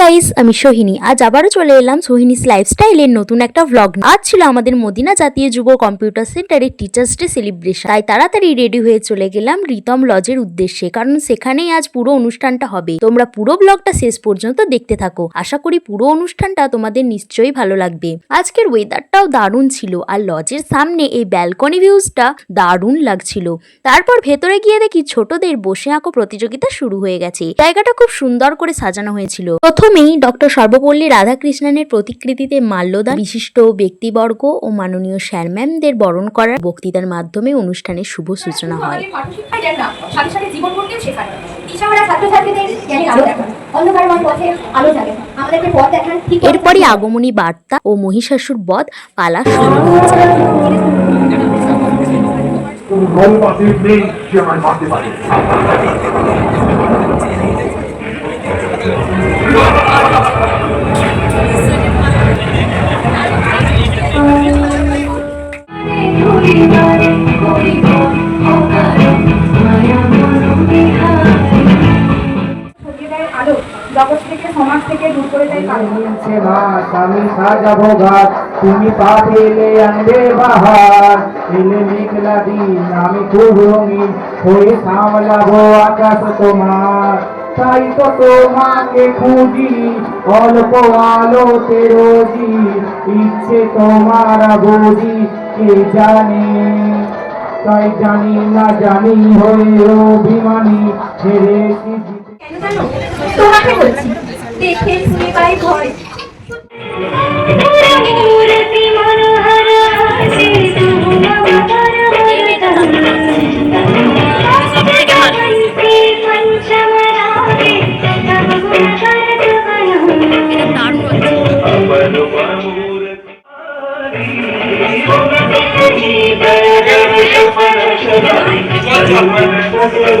Guys আমি সোহিনী। আজ আবারও চলে এলাম সোহিনীস লাইফস্টাইলের নতুন একটা ভ্লগ আজ ছিল আমাদের মদিনা জাতীয় যুব কম্পিউটার সেন্টারের টিচার্স ডে সেলিব্রেশন তাই তাড়াতাড়ি রেডি হয়ে চলে গেলাম রিতম লজের উদ্দেশ্যে, কারণ সেখানেই আজ পুরো অনুষ্ঠানটা হবে। তোমরা পুরো ব্লগটা শেষ পর্যন্ত দেখতে থাকো। আশা করি পুরো অনুষ্ঠানটা তোমাদের নিশ্চয়ই ভালো লাগবে। আজকের ওয়েদারটাও দারুণ ছিল, আর লজের সামনে এই ব্যালকনি ভিউজটা দারুণ লাগছিল। তারপর ভেতরে গিয়ে দেখি ছোটদের বসে আঁকো প্রতিযোগিতা শুরু হয়ে গেছে। জায়গাটা খুব সুন্দর করে সাজানো হয়েছিল। প্রথমেই ডক্টর সর্বপল্লী রাধাকৃষ্ণনের প্রতিকৃতিতে মাল্যদান বিশিষ্ট ব্যক্তিবর্গ ও মাননীয় স্যার ম্যামদের বরণ করার বক্তৃতার মাধ্যমে অনুষ্ঠানের শুভ সূচনা হয়। এরপরই আগমনী বার্তা ও মহিষাসুর বধ পালা শুরু। হয়েছে আমি সাজাবো ঘাট তুমি পা পেলে আনবে বাহার এলে মেঘলা দিন আমি খুব রঙিন, হয়ে সামলাবো আকাশ তোমার। তাই তো তোমাকে খুঁজি, অল্প আলোতে রোজি, ইচ্ছে তোমার বুঝি, কে জানে? তাই জানি না, জানি হয়ে অভিমানী ছেড়ে কি তোমাকে বলছি, দেখে শুনে পাই ভয়। উৎসবে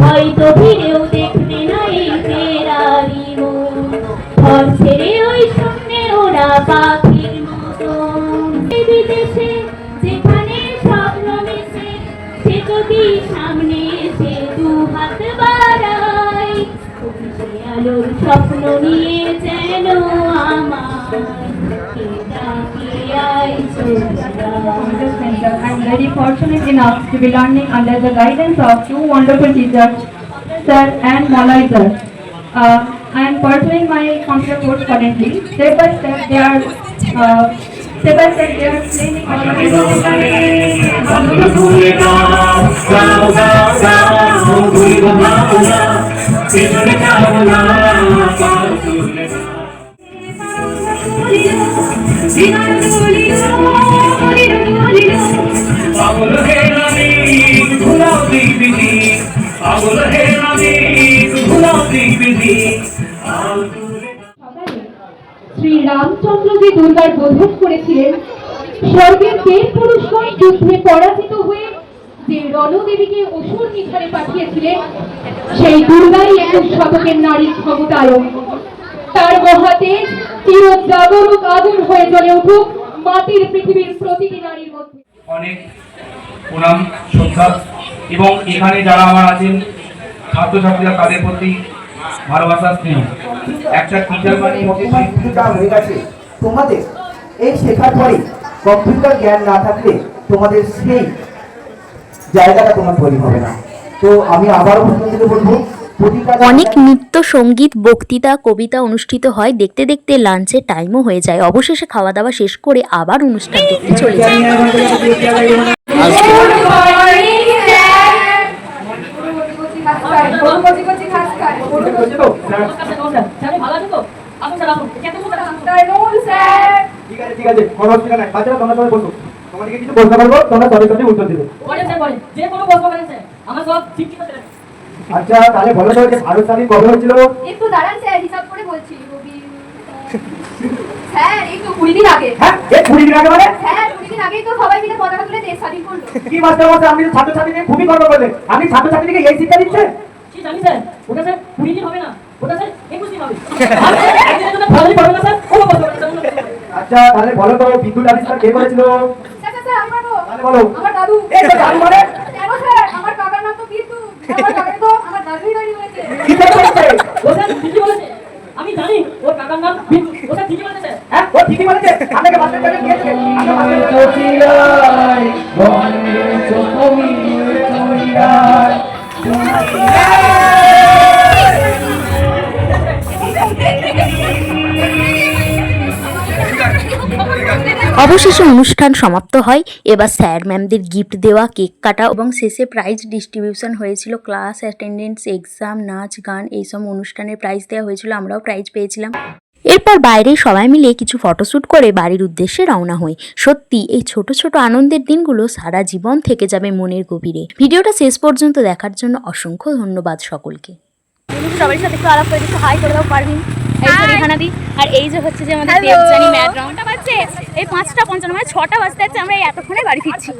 হয়তো ফিরেও ফেরারি ঘর ছেড়ে ওই সামনে ওরা পাখির মতো এই বিদেশে যেখানে স্বপ্ন মিশে সামনে এসে দু হাত স্বপ্ন নিয়ে যেন আমার I'm very fortunate enough to be learning under the guidance of two wonderful teachers, Sir and Molloy Sir. Uh, I am pursuing my computer course currently. Step by step, they are uh, step by step they are explaining. পাগল হে আমি ভুলাও দিবিনি পাগল হে আমি ভুলাও দিবিনি শ্রী রামচন্দ্র যে দুর্গার বোধন করেছিলেন। স্বর্গের দেব পুরুষগণ যুদ্ধে পরাজিত হয়ে যে রণদেবীকে অসুর নিধারে পাঠিয়েছিলেন, সেই দুর্গাই একুশ শতকের নারীর ক্ষমতায়ন তার মহাতেজ চির জাগরুক আগুন হয়ে জ্বলে উঠুক মাটির পৃথিবীর প্রতিটি নারীর মধ্যে। অনেক প্রণাম শ্রদ্ধা এবং এখানে যারা আমার আছেন ছাত্রছাত্রীরা তাদের প্রতি ভালোবাসা স্নেহ। একটা টিচার মানে কম্পিউটার হয়ে গেছে। তোমাদের এই শেখার পরে কম্পিউটার জ্ঞান না থাকলে তোমাদের সেই জায়গাটা তোমার তৈরি হবে না। তো আমি আবারও আপনাদেরকে বলব অনেক নৃত্য সংগীত বক্তৃতা কবিতা অনুষ্ঠিত হয় দেখতে দেখতে লাঞ্চের টাইমও হয়ে যায় অবশেষে খাওয়া দাওয়া শেষ করে আবার অনুষ্ঠান দেখতে চলে যায় ঠিক আছে কোনো অসুবিধা নাই বাচ্চারা তোমরা সবাই তোমাদেরকে কিছু তোমরা সবাই সবাই উত্তর দেবে যে কোনো সব ঠিক ঠিক আছে আচ্ছা তাহলে বলো তো যে ভারত স্বাধীন কবে হয়েছিল? একটু দাঁড়ান স্যার হিসাব করে বলছি স্যার এই তো কুড়ি দিন আগে। হ্যাঁ এই কুড়ি দিন আগে মানে? কুড়ি দিন আগেই তো সবাই মিলে পতাকা তুলে দেশ স্বাধীন করল। কি মাস্টার মাস্টার আপনি ছাত্রছাত্রীদের খুবই গর্ব করলেন। আপনি ছাত্রছাত্রীদেরকে এই শিক্ষা দিচ্ছেন? কি জানি স্যার। ওটা স্যার কুড়ি দিন হবে না। ওটা স্যার একুশ দিন হবে। ভালোই পড়বে না স্যার। আচ্ছা তাহলে বলো তো বিদ্যুৎ আবিষ্কার কে করেছিল? স্যার স্যার, স্যার আমি বলো। আমার দাদু। এই দাদু মানে কেন স্যার আমার কাকার নাম তো কিন্তু আমার কাকার তো আমার দাদুই দাঁড়িয়ে হয়েছে কি ঠিকই বলেছে আমি জানি ওর কাকার নাম বিন্দু ও ঠিকই বলেছে হ্যাঁ ও ঠিকই বলেছে আপনাকে মাস্টারটাকে দিয়েছে আপনাকে মাস্টারটাকে অবশেষে অনুষ্ঠান সমাপ্ত হয়। এবার স্যার ম্যামদের গিফট দেওয়া, কেক কাটা এবং শেষে প্রাইজ ডিস্ট্রিবিউশন হয়েছিল। ক্লাস অ্যাটেন্ডেন্স এক্সাম নাচ, গান এইসব অনুষ্ঠানের প্রাইজ দেওয়া হয়েছিল। আমরাও প্রাইজ পেয়েছিলাম। এরপর বাইরে সবাই মিলে কিছু ফটোশ্যুট করে বাড়ির উদ্দেশ্যে রওনা হই। সত্যি, এই ছোট ছোট আনন্দের দিনগুলো সারা জীবন থেকে যাবে মনের গভীরে। ভিডিওটা শেষ পর্যন্ত দেখার জন্য অসংখ্য ধন্যবাদ সকলকে। সবার সাথে একটু আলাপ করে হাই করে দাও এই দি আর এই যে হচ্ছে যে আমাদের বাজছে এই পাঁচটা পঞ্চান্ন মানে ছটা বাজতে যাচ্ছে আমরা এতক্ষণে বাড়ি ফিরছি।